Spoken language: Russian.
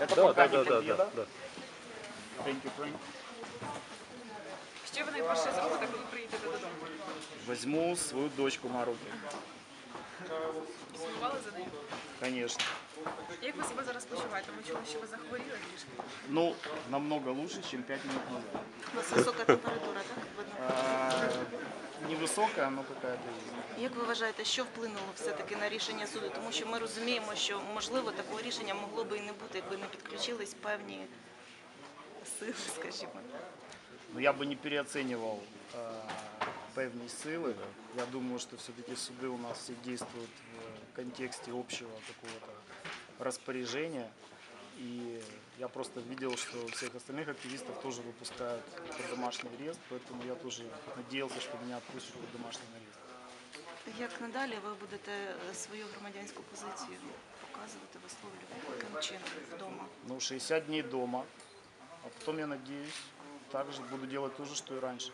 Это Да, пока да, не да, да, победа. да, да. Thank you, Frank. Що ви найперше зробите, коли приїдете додому? Возьму свою дочку на руки. Сумували за нею? Конечно. Як ви себе зараз почуваєте? Ми чули, що ви захворіли трішки. Ну, намного лучше, чем 5 минут назад. У вас висока температура, так? Видно. А, невысокая, но какая-то есть. Як ви вважаєте, що вплинуло все-таки на рішення суду? Тому що ми розуміємо, що можливо такого рішення могло би і не бути, якби не підключились певні сили, скажімо. Но я бы не переоценивал э, певні силы. Я думаю, что все-таки суды у нас все действуют в контексте общего какого-то распоряжения. Я просто видел, что всех остальных активистов тоже выпускают под домашний арест, поэтому я тоже надеялся, что меня отпустят под домашний арест. Як надалі ви будете свою громадянську позицію показувати, висловлювати яким чином вдома? Ну, 60 дней дома, а потом, я надеюсь, также буду делать то же, что и раньше.